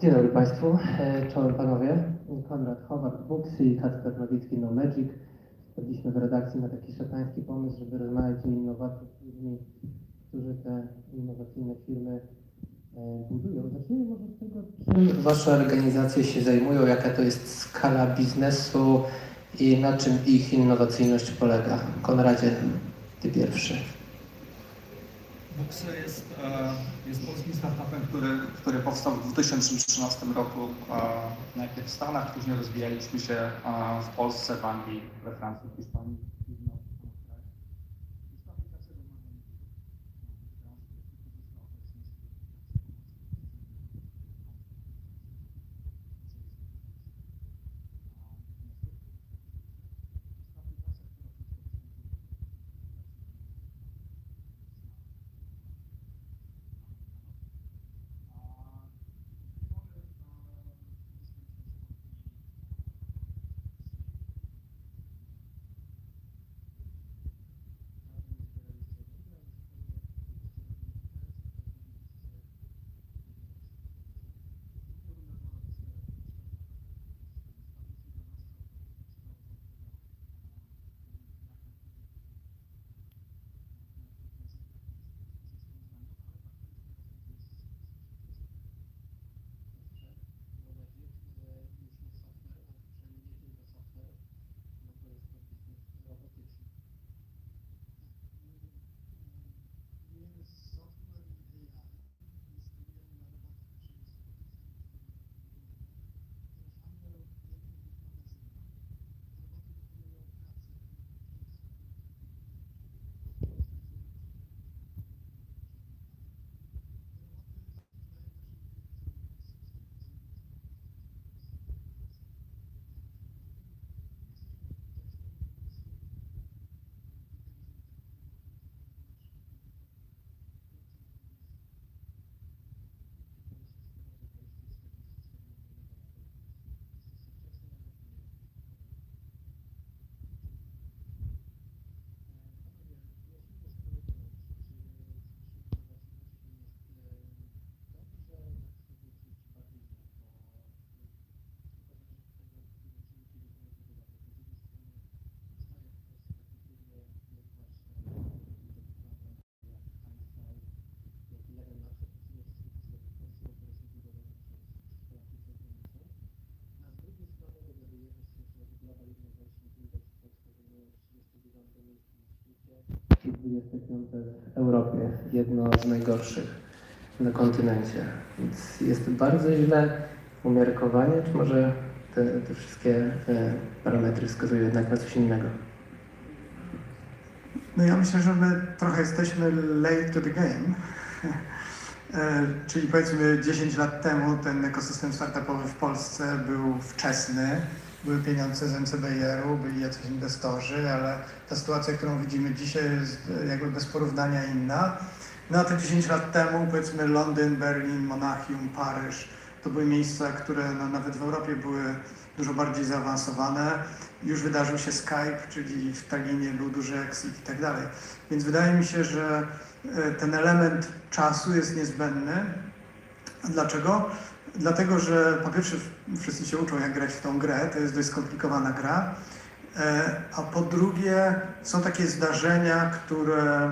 Dzień dobry Państwu, E, czołem Panowie. Konrad Howard Books i Kacper Nowicki No Magic. Wpadliśmy w redakcji na taki szatański pomysł, żeby rozmawiać z ludźmi, którzy te innowacyjne firmy e, budują. Zacznijmy może od tego, czym Wasze organizacje się zajmują, jaka to jest skala biznesu i na czym ich innowacyjność polega. Konradzie, Ty pierwszy. Buxy jest, e, jest polskim startupem, który, który powstał w 2013 roku e, najpierw w Stanach, później rozwijaliśmy się e, w Polsce, w Anglii, we Francji, w Hiszpanii. 25 w Europie, jedno z najgorszych na kontynencie. Więc jest bardzo źle umiarkowanie, czy może te, te wszystkie e, parametry wskazują jednak na coś innego? No ja myślę, że my trochę jesteśmy late to the game. E, Czyli powiedzmy 10 lat temu ten ekosystem startupowy w Polsce był wczesny, były pieniądze z NCBR-u, byli jacyś inwestorzy, ale ta sytuacja, którą widzimy dzisiaj jest e, jakby bez porównania inna. No a te 10 lat temu powiedzmy Londyn, Berlin, Monachium, Paryż to były miejsca, które no, nawet w Europie były dużo bardziej zaawansowane. Już wydarzył się Skype, czyli w Tallinie był duży exit i tak dalej. Więc wydaje mi się, że e, ten element czasu jest niezbędny. A Dlaczego? Dlatego, że po pierwsze wszyscy się uczą jak grać w tą grę, to jest dość skomplikowana gra, E, a po drugie są takie zdarzenia, które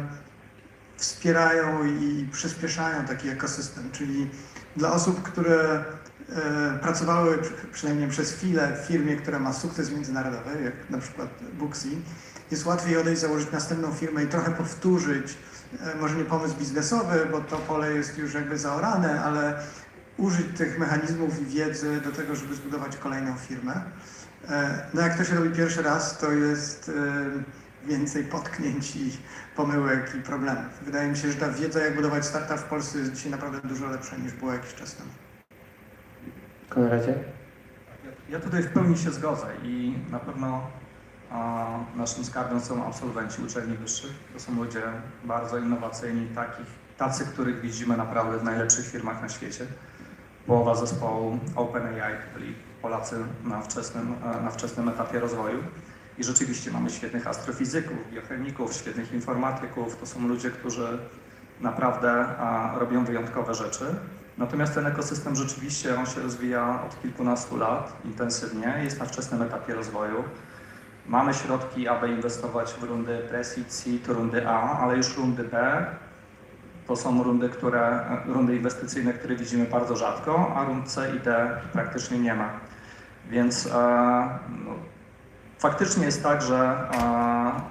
wspierają i przyspieszają taki ekosystem, czyli dla osób, które e, pracowały przy- przynajmniej przez chwilę w firmie, która ma sukces międzynarodowy, jak na przykład Booksy, jest łatwiej odejść, założyć następną firmę i trochę powtórzyć, e, może nie pomysł biznesowy, bo to pole jest już jakby zaorane, ale użyć tych mechanizmów i wiedzy do tego, żeby zbudować kolejną firmę. E, No jak to się robi pierwszy raz, to jest e, więcej potknięć i pomyłek i problemów. Wydaje mi się, że ta wiedza, jak budować startup w Polsce jest dzisiaj naprawdę dużo lepsza niż była jakiś czas temu. Konradzie? Ja tutaj w pełni się zgodzę i na pewno a, naszym skarbem są absolwenci uczelni wyższych. To są ludzie bardzo innowacyjni, takich, tacy, których widzimy naprawdę w najlepszych firmach na świecie. Połowa zespołu OpenAI to byli Polacy na wczesnym, e, na wczesnym etapie rozwoju. I rzeczywiście mamy świetnych astrofizyków, biochemików, świetnych informatyków. To są ludzie, którzy naprawdę robią wyjątkowe rzeczy. Natomiast ten ekosystem rzeczywiście on się rozwija od kilkunastu lat intensywnie, jest na wczesnym etapie rozwoju. Mamy środki, aby inwestować w rundy pre-seed, seed, rundy A, ale już rundy B to są rundy, które, rundy inwestycyjne, które widzimy bardzo rzadko, a rund C i D praktycznie nie ma. Więc e, no, faktycznie jest tak, że,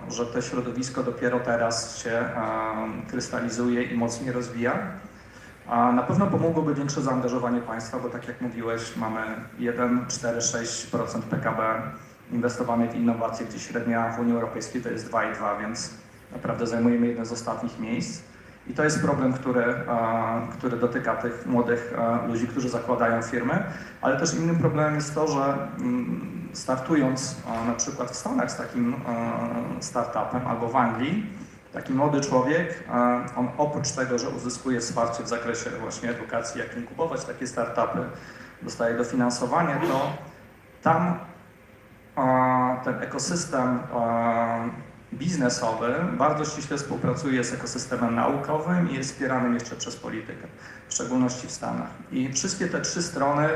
e, że to środowisko dopiero teraz się e, krystalizuje i mocniej rozwija. A na pewno pomogłoby większe zaangażowanie państwa, bo tak jak mówiłeś, mamy 1, 4, 6% PKB inwestowane w innowacje, gdzie średnia w Unii Europejskiej to jest 2,2, więc naprawdę zajmujemy jedno z ostatnich miejsc. I to jest problem, który, który dotyka tych młodych ludzi, którzy zakładają firmy, ale też innym problemem jest to, że mm, startując na przykład w Stanach z takim startupem albo w Anglii, taki młody człowiek, on oprócz tego, że uzyskuje wsparcie w zakresie właśnie edukacji, jak inkubować takie startupy, dostaje dofinansowanie, to tam ten ekosystem biznesowy bardzo ściśle współpracuje z ekosystemem naukowym i jest wspieranym jeszcze przez politykę, w szczególności w Stanach. I wszystkie te trzy strony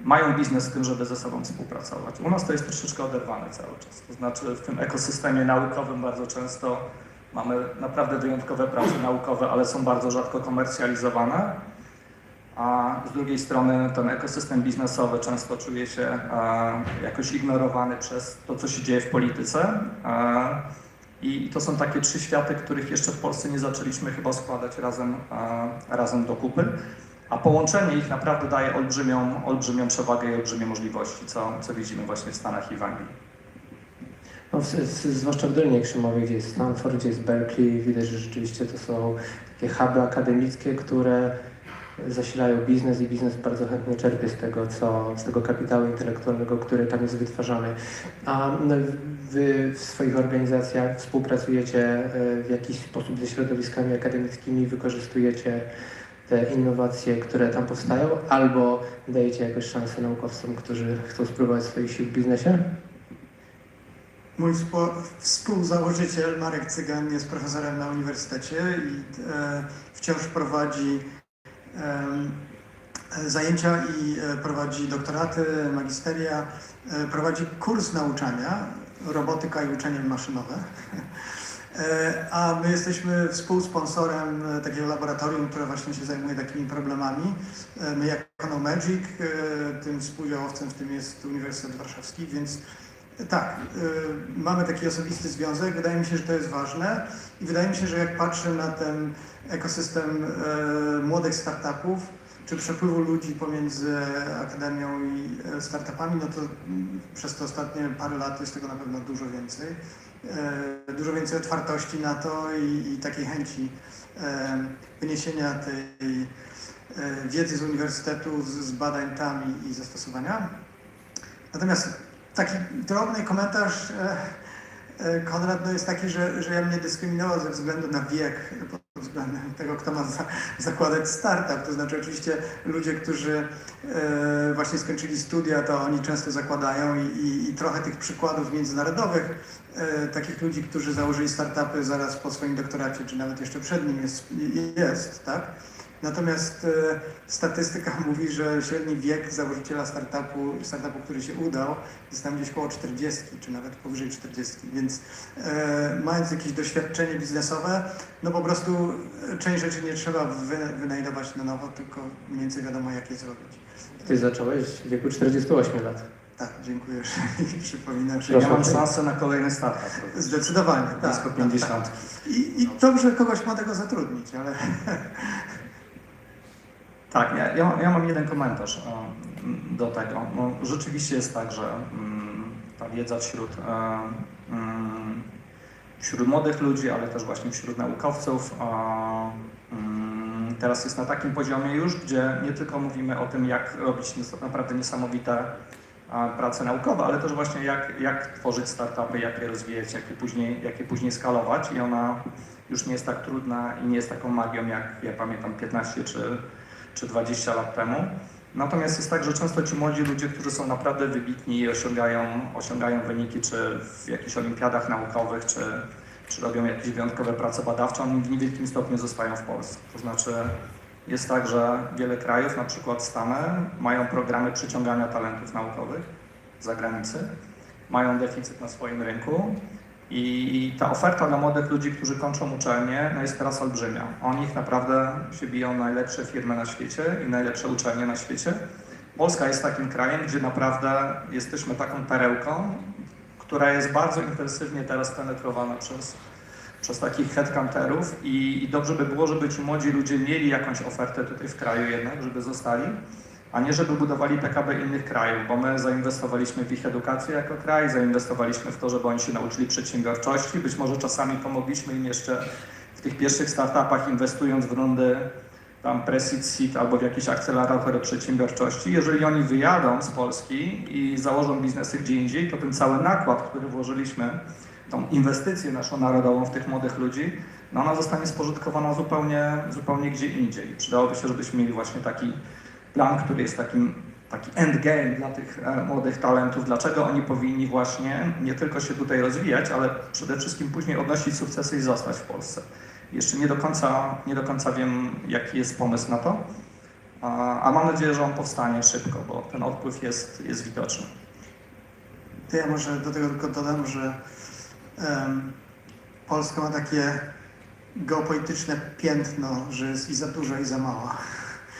mają biznes w tym, żeby ze sobą współpracować. U nas to jest troszeczkę oderwane cały czas. To znaczy w tym ekosystemie naukowym bardzo często mamy naprawdę wyjątkowe prace naukowe, ale są bardzo rzadko komercjalizowane. A z drugiej strony ten ekosystem biznesowy często czuje się e, jakoś ignorowany przez to, co się dzieje w polityce. I to są takie trzy światy, których jeszcze w Polsce nie zaczęliśmy chyba składać razem, razem do kupy. A połączenie ich naprawdę daje olbrzymią, olbrzymią przewagę i olbrzymie możliwości, co, co widzimy właśnie w Stanach i w Anglii. No, w, z, zwłaszcza w Dolinie Krzemowej, gdzie jest Stanford, gdzie jest Berkeley, widać, że rzeczywiście to są takie huby akademickie, które zasilają biznes i biznes bardzo chętnie czerpie z tego, co, z tego kapitału intelektualnego, który tam jest wytwarzany. A no, wy w swoich organizacjach współpracujecie e, w jakiś sposób ze środowiskami akademickimi, wykorzystujecie te innowacje, które tam powstają, albo dajecie jakąś szansę naukowcom, którzy chcą spróbować swoich sił w biznesie? Mój współ- współzałożyciel Marek Cygan jest profesorem na uniwersytecie i e, wciąż prowadzi zajęcia i e, prowadzi doktoraty, magisteria, e, prowadzi kurs nauczania robotyka i uczenie maszynowe. E, A my jesteśmy współsponsorem takiego laboratorium, które właśnie się zajmuje takimi problemami. My jako Magic, tym współdziałowcem w tym jest Uniwersytet Warszawski, więc tak, mamy taki osobisty związek. Wydaje mi się, że to jest ważne i wydaje mi się, że jak patrzę na ten ekosystem y, młodych startupów, czy przepływu ludzi pomiędzy akademią i y, startupami, no to przez te ostatnie parę lat jest tego na pewno dużo więcej. Dużo więcej otwartości na to i, i takiej chęci wyniesienia tej wiedzy z uniwersytetu, z, z badań tam i, i zastosowania. Natomiast taki drobny komentarz e, e, Konrad no jest taki, że, że ja mnie dyskryminował ze względu na wiek, względem tego, kto ma za, zakładać startup. To znaczy oczywiście ludzie, którzy e, właśnie skończyli studia, to oni często zakładają i, i, i trochę tych przykładów międzynarodowych, e, takich ludzi, którzy założyli startupy zaraz po swoim doktoracie, czy nawet jeszcze przed nim jest, jest tak? Natomiast e, statystyka mówi, że średni wiek założyciela startupu, startupu, który się udał, jest tam gdzieś koło 40, czy nawet powyżej 40. Więc e, mając jakieś doświadczenie biznesowe, no po prostu e, część rzeczy nie trzeba wy, wynajdować na nowo, tylko mniej więcej wiadomo, jak je zrobić. Ty zacząłeś w wieku 48 lat. Tak, dziękuję, że mi przypominasz. Ja mam szansę na kolejny startup. Zdecydowanie, tak. Blisko tak, 50. tak. I, I dobrze kogoś młodego zatrudnić, ale Tak, ja, ja, mam jeden komentarz do tego. No, rzeczywiście jest tak, że mm, ta wiedza wśród, mm, wśród młodych ludzi, ale też właśnie wśród naukowców mm, teraz jest na takim poziomie już, gdzie nie tylko mówimy o tym, jak robić naprawdę niesamowite prace naukowe, ale też właśnie jak, jak tworzyć startupy, jak je rozwijać, jak je później, jak je później skalować i ona już nie jest tak trudna i nie jest taką magią, jak ja pamiętam 15 czy czy 20 lat temu. Natomiast jest tak, że często ci młodzi ludzie, którzy są naprawdę wybitni i osiągają, osiągają wyniki, czy w jakichś olimpiadach naukowych, czy, czy robią jakieś wyjątkowe prace badawcze, oni w niewielkim stopniu zostają w Polsce. To znaczy Jest tak, że wiele krajów, na przykład Stany, mają programy przyciągania talentów naukowych z zagranicy, mają deficyt na swoim rynku i ta oferta dla młodych ludzi, którzy kończą uczelnię, no jest teraz olbrzymia. O nich naprawdę się biją najlepsze firmy na świecie i najlepsze uczelnie na świecie. Polska jest takim krajem, gdzie naprawdę jesteśmy taką perełką, która jest bardzo intensywnie teraz penetrowana przez, przez takich headhunterów i, i dobrze by było, żeby ci młodzi ludzie mieli jakąś ofertę tutaj w kraju jednak, żeby zostali, a nie żeby budowali PKB innych krajów, bo my zainwestowaliśmy w ich edukację jako kraj, zainwestowaliśmy w to, żeby oni się nauczyli przedsiębiorczości, być może czasami pomogliśmy im jeszcze w tych pierwszych startupach inwestując w rundy tam pre-seed seed albo w jakieś akceleratory przedsiębiorczości. Jeżeli oni wyjadą z Polski i założą biznesy gdzie indziej, to ten cały nakład, który włożyliśmy, tą inwestycję naszą narodową w tych młodych ludzi, no ona zostanie spożytkowana zupełnie, zupełnie gdzie indziej. Przydałoby się, żebyśmy mieli właśnie taki plan, który jest takim taki endgame dla tych e, młodych talentów, dlaczego oni powinni właśnie nie tylko się tutaj rozwijać, ale przede wszystkim później odnosić sukcesy i zostać w Polsce. Jeszcze nie do końca, nie do końca wiem, jaki jest pomysł na to, a, a mam nadzieję, że on powstanie szybko, bo ten odpływ jest, jest widoczny. To ja może do tego tylko dodam, że em, Polska ma takie geopolityczne piętno, że jest i za duża, i za mała.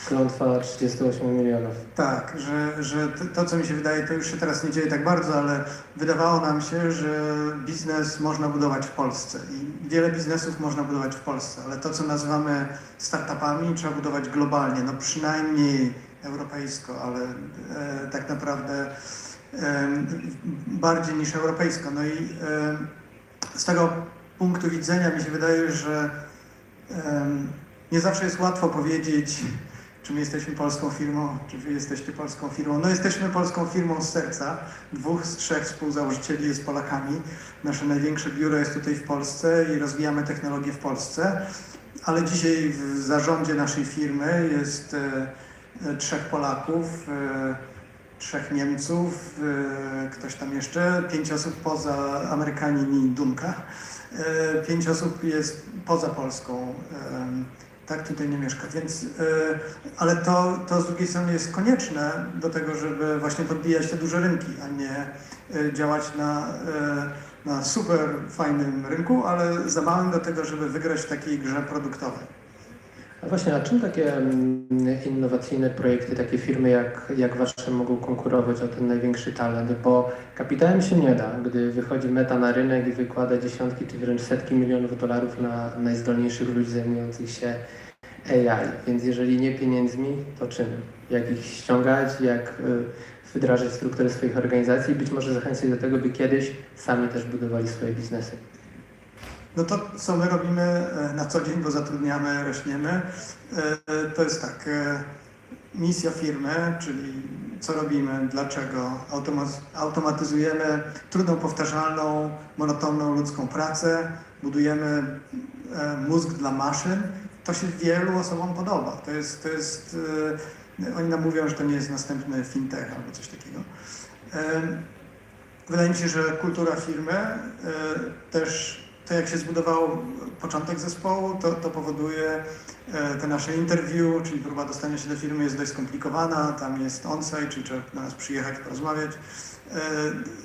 Klątwa 38 milionów. Tak, że, że to, co mi się wydaje, to już się teraz nie dzieje tak bardzo, ale wydawało nam się, że biznes można budować w Polsce i wiele biznesów można budować w Polsce, ale to, co nazywamy startupami, trzeba budować globalnie, no przynajmniej europejsko, ale e, tak naprawdę e, bardziej niż europejsko. No i e, z tego punktu widzenia mi się wydaje, że e, nie zawsze jest łatwo powiedzieć, czy my jesteśmy polską firmą, czy wy jesteście polską firmą. No jesteśmy polską firmą z serca. Dwóch z trzech współzałożycieli jest Polakami. Nasze największe biuro jest tutaj w Polsce i rozwijamy technologię w Polsce. Ale dzisiaj w zarządzie naszej firmy jest e, e, trzech Polaków, e, trzech Niemców, ktoś tam jeszcze, pięć osób poza Amerykanin i Dunka. Pięć osób jest poza Polską. Tak tutaj nie mieszka, więc, y, ale to, to z drugiej strony jest konieczne do tego, żeby właśnie podbijać te duże rynki, a nie y, działać na, y, na super fajnym rynku, ale za małym do tego, żeby wygrać w takiej grze produktowej. A właśnie, a czym takie mm, innowacyjne projekty, takie firmy jak, jak Wasze mogą konkurować o ten największy talent? Bo kapitałem się nie da, gdy wychodzi meta na rynek i wykłada dziesiątki czy wręcz setki milionów dolarów na najzdolniejszych ludzi zajmujących się AI. Więc jeżeli nie pieniędzmi, to czym? Jak ich ściągać, jak y, wdrażać struktury swoich organizacji i być może zachęcać do tego, by kiedyś sami też budowali swoje biznesy. No to, co my robimy e, na co dzień, bo zatrudniamy, rośniemy, e, to jest tak, e, misja firmy, czyli co robimy, dlaczego, Automa- automatyzujemy trudną, powtarzalną, monotonną ludzką pracę, budujemy mózg dla maszyn. To się wielu osobom podoba. To jest, to jest oni nam mówią, że to nie jest następny fintech albo coś takiego. Wydaje mi się, że kultura firmy też to jak się zbudował początek zespołu, to, to powoduje e, te nasze interview, czyli próba dostania się do firmy jest dość skomplikowana, tam jest on-site, czyli trzeba do nas przyjechać, porozmawiać. E,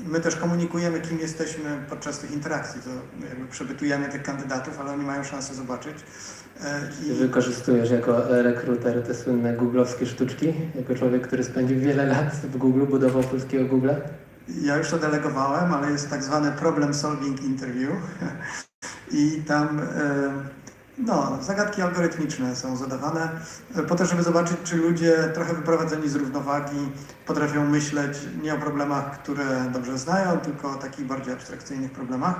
My też komunikujemy, kim jesteśmy podczas tych interakcji, to jakby przepytujemy tych kandydatów, ale oni mają szansę zobaczyć. E, Ty wykorzystujesz jako rekruter te słynne googlowskie sztuczki, jako człowiek, który spędził wiele lat w Google, budował polskiego Google'a? Ja już to delegowałem, ale jest tak zwane problem solving interview i tam e, no, zagadki algorytmiczne są zadawane e, po to, żeby zobaczyć, czy ludzie trochę wyprowadzeni z równowagi potrafią myśleć nie o problemach, które dobrze znają, tylko o takich bardziej abstrakcyjnych problemach.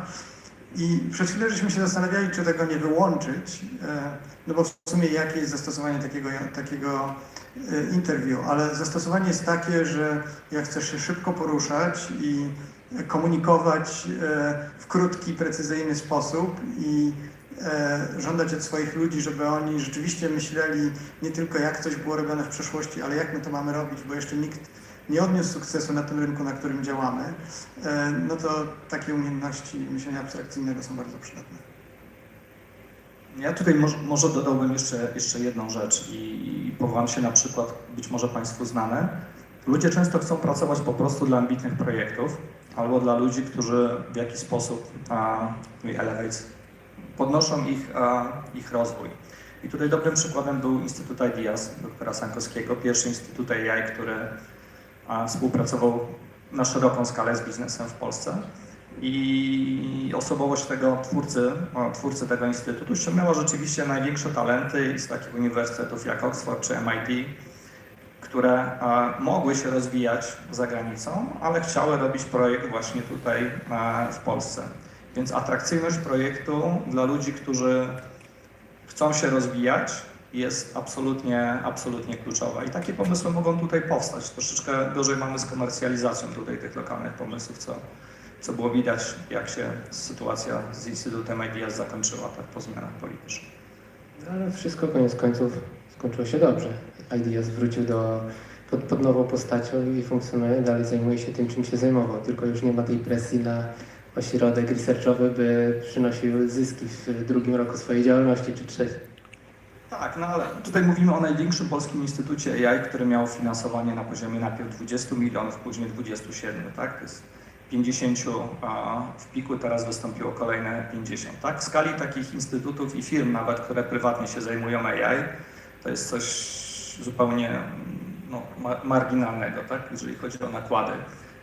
I przez chwilę żeśmy się zastanawiali, czy tego nie wyłączyć, e, no bo w sumie jakie jest zastosowanie takiego, takiego e, interview, ale zastosowanie jest takie, że jak chcesz się szybko poruszać i komunikować e, w krótki, precyzyjny sposób i e, żądać od swoich ludzi, żeby oni rzeczywiście myśleli nie tylko jak coś było robione w przeszłości, ale jak my to mamy robić, bo jeszcze nikt nie odniósł sukcesu na tym rynku, na którym działamy, no to takie umiejętności myślenia abstrakcyjnego są bardzo przydatne. Ja tutaj może, może dodałbym jeszcze, jeszcze jedną rzecz i, i powołam się na przykład, być może Państwu znane. Ludzie często chcą pracować po prostu dla ambitnych projektów albo dla ludzi, którzy w jakiś sposób podnoszą ich, ich rozwój. I tutaj dobrym przykładem był Instytut Ideas doktora Sankowskiego, pierwszy Instytut AI, który współpracował na szeroką skalę z biznesem w Polsce. I osobowość tego twórcy, twórcy tego instytutu ściągnęła rzeczywiście największe talenty z takich uniwersytetów jak Oxford czy MIT, które mogły się rozwijać za granicą, ale chciały robić projekt właśnie tutaj w Polsce. Więc atrakcyjność projektu dla ludzi, którzy chcą się rozwijać, jest absolutnie, absolutnie kluczowa. I takie pomysły mogą tutaj powstać. Troszeczkę gorzej mamy z komercjalizacją tutaj tych lokalnych pomysłów, co, co było widać, jak się sytuacja z Instytutem IDEAS zakończyła tak po zmianach politycznych. No, ale wszystko koniec końców skończyło się dobrze. Ideas wrócił do, pod, pod nową postacią i funkcjonuje, dalej zajmuje się tym, czym się zajmował. Tylko już nie ma tej presji na ośrodek researchowy, by przynosił zyski w drugim roku swojej działalności czy trzecim. Tak, no ale tutaj mówimy o największym polskim instytucie AI, który miał finansowanie na poziomie najpierw 20 milionów, później 27, tak? To jest 50 a w piku, teraz wystąpiło kolejne 50, tak? W skali takich instytutów i firm nawet, które prywatnie się zajmują AI, to jest coś zupełnie no, ma- marginalnego, tak? Jeżeli chodzi o nakłady.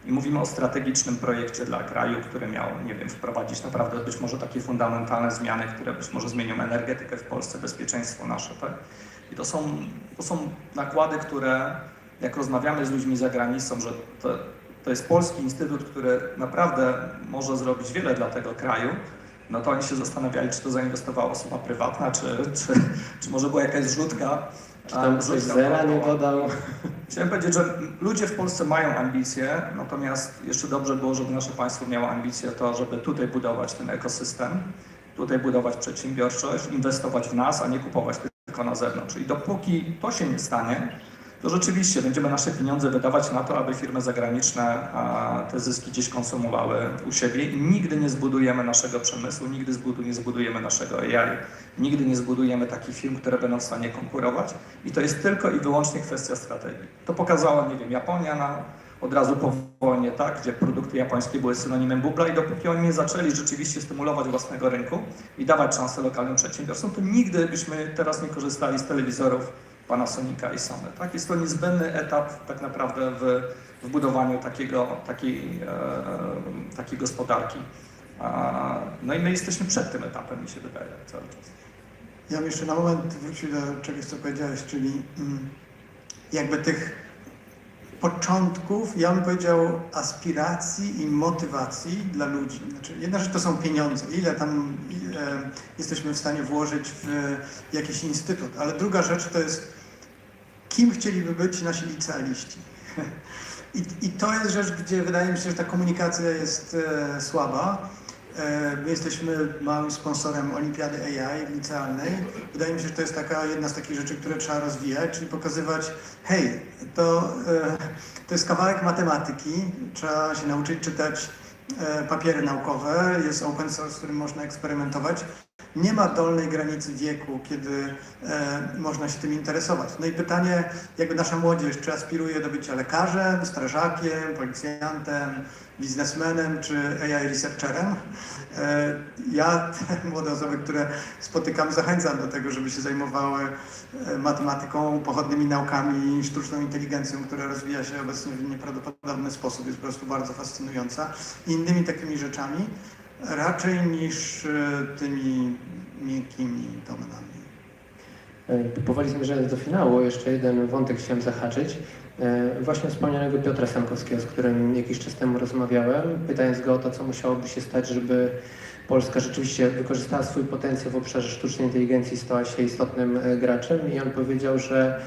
I mówimy o strategicznym projekcie dla kraju, który miał, nie wiem, wprowadzić naprawdę być może takie fundamentalne zmiany, które być może zmienią energetykę w Polsce, bezpieczeństwo nasze, tak? I to są, to są nakłady, które jak rozmawiamy z ludźmi za granicą, że to jest polski instytut, który naprawdę może zrobić wiele dla tego kraju, no to oni się zastanawiali, czy to zainwestowała osoba prywatna, czy, czy, czy może była jakaś zrzutka. Czy tam zrzutka zera nie dodał? Chciałem powiedzieć, że ludzie w Polsce mają ambicje, natomiast jeszcze dobrze było, żeby nasze państwo miało ambicje to, żeby tutaj budować ten ekosystem, tutaj budować przedsiębiorczość, inwestować w nas, a nie kupować tylko na zewnątrz. I dopóki to się nie stanie, to rzeczywiście będziemy nasze pieniądze wydawać na to, aby firmy zagraniczne te zyski gdzieś konsumowały u siebie. I nigdy nie zbudujemy naszego przemysłu, nigdy nie zbudujemy naszego AI, nigdy nie zbudujemy takich firm, które będą w stanie konkurować. I to jest tylko i wyłącznie kwestia strategii. To pokazała, nie wiem, Japonia na, od razu po wojnie, tak, gdzie produkty japońskie były synonimem bubla i dopóki oni nie zaczęli rzeczywiście stymulować własnego rynku i dawać szansę lokalnym przedsiębiorstwom, to nigdy byśmy teraz nie korzystali z telewizorów Panasonica i Sony. Tak? Jest to niezbędny etap tak naprawdę w, w budowaniu takiego, takiej, e, takiej gospodarki. No i my jesteśmy przed tym etapem, mi się wydaje, cały czas. Ja bym jeszcze na moment wrócił do czegoś, co powiedziałeś, czyli mm, jakby tych początków, ja bym powiedział, aspiracji i motywacji dla ludzi. Znaczy, jedna rzecz to są pieniądze, ile tam e, jesteśmy w stanie włożyć w jakiś instytut, ale druga rzecz to jest, kim chcieliby być nasi licealiści. I, I to jest rzecz, gdzie wydaje mi się, że ta komunikacja jest e, słaba. E, My jesteśmy małym sponsorem Olimpiady AI licealnej. Wydaje mi się, że to jest taka jedna z takich rzeczy, które trzeba rozwijać, czyli pokazywać, hej, to, e, to jest kawałek matematyki, trzeba się nauczyć czytać e, papiery naukowe, jest open source, z którym można eksperymentować. Nie ma dolnej granicy wieku, kiedy e, można się tym interesować. No i pytanie, jakby nasza młodzież, czy aspiruje do bycia lekarzem, strażakiem, policjantem, biznesmenem czy AI researcherem. E, Ja te młode osoby, które spotykam, zachęcam do tego, żeby się zajmowały e, matematyką, pochodnymi naukami, sztuczną inteligencją, która rozwija się obecnie w nieprawdopodobny sposób, jest po prostu bardzo fascynująca, i innymi takimi rzeczami, raczej niż e, tymi miękkimi domenami. E, Powoli zmierzając do finału, jeszcze jeden wątek chciałem zahaczyć. E, Właśnie wspomnianego Piotra Sankowskiego, z którym jakiś czas temu rozmawiałem, pytając go o to, co musiałoby się stać, żeby Polska rzeczywiście wykorzystała swój potencjał w obszarze sztucznej inteligencji i stała się istotnym graczem. I on powiedział, że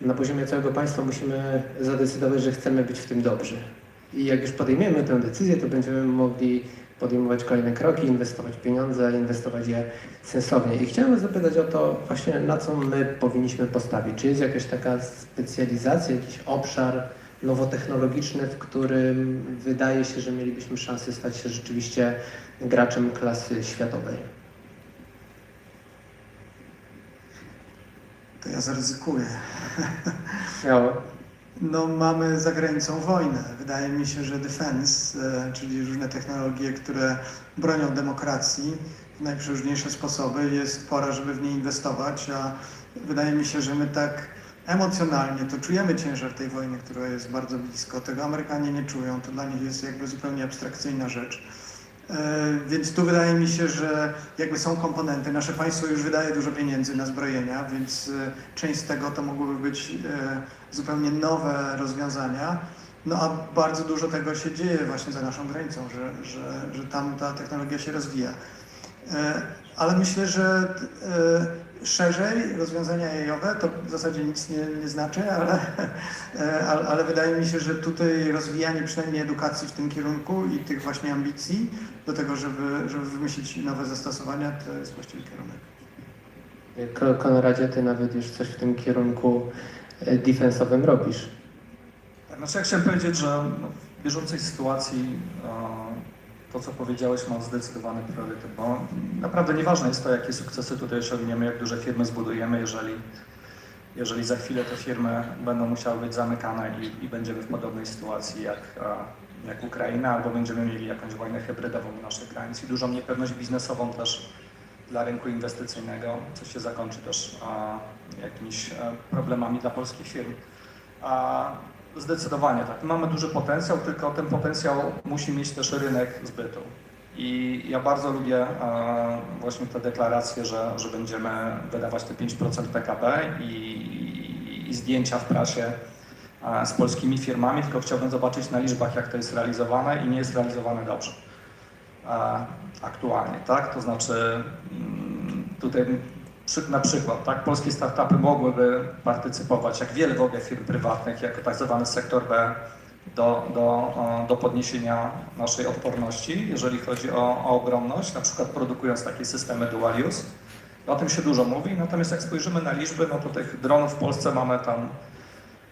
na poziomie całego państwa musimy zadecydować, że chcemy być w tym dobrzy. I jak już podejmiemy tę decyzję, to będziemy mogli podejmować kolejne kroki, inwestować pieniądze, inwestować je sensownie. I chciałem zapytać o to właśnie, na co my powinniśmy postawić. Czy jest jakaś taka specjalizacja, jakiś obszar nowotechnologiczny, w którym wydaje się, że mielibyśmy szansę stać się rzeczywiście graczem klasy światowej? To ja zaryzykuję. Śmiało. No, mamy za granicą wojnę. Wydaje mi się, że defense, e, czyli różne technologie, które bronią demokracji w najprzeróżniejsze sposoby, jest pora, żeby w nie inwestować, a wydaje mi się, że my tak emocjonalnie to czujemy ciężar tej wojny, która jest bardzo blisko. Tego Amerykanie nie czują, to dla nich jest jakby zupełnie abstrakcyjna rzecz. E, Więc tu wydaje mi się, że jakby są komponenty. Nasze państwo już wydaje dużo pieniędzy na zbrojenia, więc e, część z tego to mogłyby być e, zupełnie nowe rozwiązania. No a bardzo dużo tego się dzieje właśnie za naszą granicą, że, że, że tam ta technologia się rozwija. Ale myślę, że szerzej rozwiązania jajowe to w zasadzie nic nie, nie znaczy, ale, e, ale, ale wydaje mi się, że tutaj rozwijanie przynajmniej edukacji w tym kierunku i tych właśnie ambicji do tego, żeby, żeby wymyślić nowe zastosowania, to jest właściwy kierunek. Ko- Konradzie, ty nawet już coś w tym kierunku e, defensowym robisz. Tak, Znaczy ja chciałem powiedzieć, że no, w bieżącej sytuacji e, to, co powiedziałeś, ma zdecydowany priorytet, bo naprawdę nieważne jest to, jakie sukcesy tutaj osiągniemy, jak duże firmy zbudujemy, jeżeli, jeżeli za chwilę te firmy będą musiały być zamykane i, i będziemy w podobnej sytuacji jak, jak Ukraina, albo będziemy mieli jakąś wojnę hybrydową na naszych granic i dużą niepewność biznesową też dla rynku inwestycyjnego, co się zakończy też e, jakimiś e, problemami dla polskich firm. A zdecydowanie tak. Mamy duży potencjał, tylko ten potencjał musi mieć też rynek zbytu. I ja bardzo lubię e, właśnie tę deklarację, że, że będziemy wydawać te 5% PKB i, i, i zdjęcia w prasie e, z polskimi firmami, tylko chciałbym zobaczyć na liczbach, jak to jest realizowane i nie jest realizowane dobrze e, aktualnie, tak? To znaczy mm, tutaj na przykład, tak, polskie startupy mogłyby partycypować, jak wiele w ogóle firm prywatnych, jako tak zwany sektor B, do, do, do podniesienia naszej odporności, jeżeli chodzi o, o obronność, na przykład produkując takie systemy dual use. O tym się dużo mówi, natomiast jak spojrzymy na liczby, no to tych dronów w Polsce mamy tam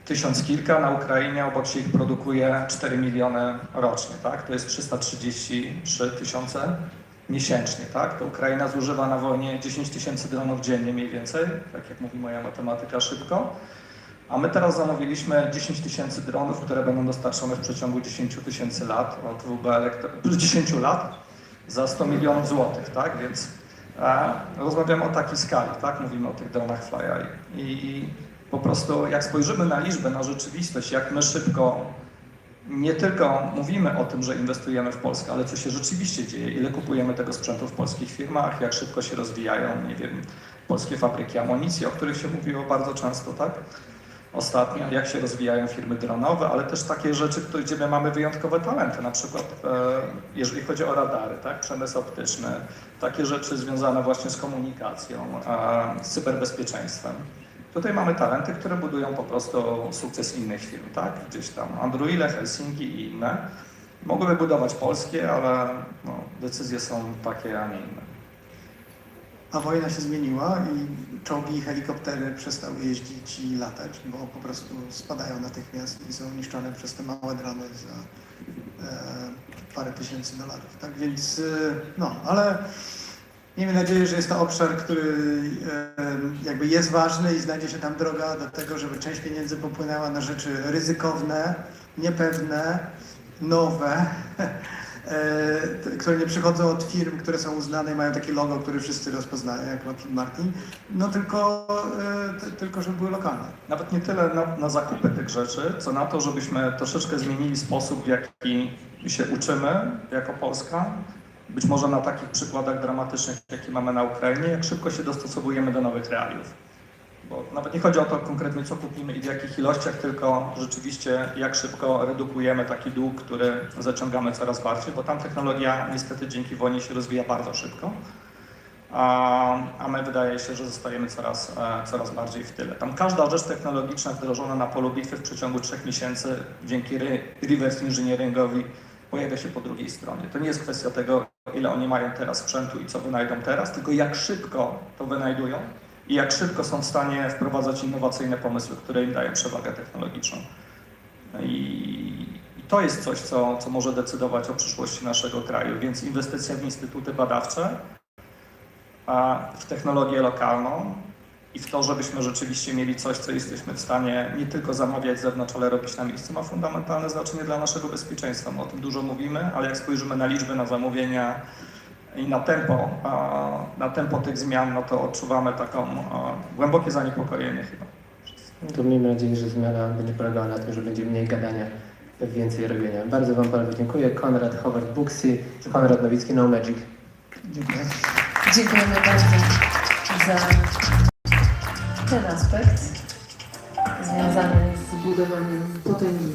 tysiąc kilka, na Ukrainie obok się ich produkuje 4 miliony rocznie, tak? To jest 333 tysiące miesięcznie, tak? To Ukraina zużywa na wojnie 10 tysięcy dronów dziennie mniej więcej, tak jak mówi moja matematyka szybko. A my teraz zamówiliśmy 10 tysięcy dronów, które będą dostarczone w przeciągu 10 tysięcy lat od WB Elektro... 10 lat za 100 milionów złotych, tak? Więc e, rozmawiamy o takiej skali, tak? Mówimy o tych dronach FlyEye. I po prostu jak spojrzymy na liczbę, na rzeczywistość, jak my szybko nie tylko mówimy o tym, że inwestujemy w Polskę, ale co się rzeczywiście dzieje, ile kupujemy tego sprzętu w polskich firmach, jak szybko się rozwijają, nie wiem, polskie fabryki amunicji, o których się mówiło bardzo często, tak? Ostatnio, jak się rozwijają firmy dronowe, ale też takie rzeczy, gdzie my mamy wyjątkowe talenty, na przykład e, jeżeli chodzi o radary, tak? przemysł optyczny, takie rzeczy związane właśnie z komunikacją, e, z cyberbezpieczeństwem. Tutaj mamy talenty, które budują po prostu sukces innych firm, tak? Gdzieś tam Androile, Helsinki i inne. Mogłyby budować polskie, ale no, decyzje są takie, a nie inne. A wojna się zmieniła i czołgi i helikoptery przestały jeździć i latać, bo po prostu spadają natychmiast i są niszczone przez te małe drony za e, parę tysięcy dolarów. Tak więc, e, no, ale miejmy nadzieję, że jest to obszar, który jakby jest ważny i znajdzie się tam droga do tego, żeby część pieniędzy popłynęła na rzeczy ryzykowne, niepewne, nowe, e, które nie przychodzą od firm, które są uznane i mają takie logo, które wszyscy rozpoznają, jak Martin, no tylko, e, tylko żeby były lokalne. Nawet nie tyle na, na zakupy tych rzeczy, co na to, żebyśmy troszeczkę zmienili sposób, w jaki się uczymy jako Polska. Być może na takich przykładach dramatycznych, jakie mamy na Ukrainie, jak szybko się dostosowujemy do nowych realiów. Bo nawet nie chodzi o to konkretnie, co kupimy i w jakich ilościach, tylko rzeczywiście jak szybko redukujemy taki dług, który zaciągamy coraz bardziej, bo tam technologia niestety dzięki wojnie się rozwija bardzo szybko. A, a my wydaje się, że zostajemy coraz, e, coraz bardziej w tyle. Tam każda rzecz technologiczna wdrożona na polu bitwy w przeciągu trzech miesięcy dzięki re- reverse engineeringowi pojawia się po drugiej stronie. To nie jest kwestia tego, ile oni mają teraz sprzętu i co wynajdą teraz, tylko jak szybko to wynajdują i jak szybko są w stanie wprowadzać innowacyjne pomysły, które im dają przewagę technologiczną. I, i to jest coś, co, co może decydować o przyszłości naszego kraju, więc inwestycja w instytuty badawcze, a w technologię lokalną i w to, żebyśmy rzeczywiście mieli coś, co jesteśmy w stanie nie tylko zamawiać z zewnątrz, ale robić na miejscu, ma fundamentalne znaczenie dla naszego bezpieczeństwa. My o tym dużo mówimy, ale jak spojrzymy na liczby, na zamówienia i na tempo, na tempo tych zmian, no to odczuwamy taką głębokie zaniepokojenie chyba. To miejmy nadzieję, że zmiana będzie polegała na tym, że będzie mniej gadania, więcej robienia. Bardzo Wam bardzo dziękuję. Konrad Howard Buxi, Konrad Nowicki, No Magic. Dziękuję. Dziękujemy bardzo za ten aspekt związany z budowaniem potęgi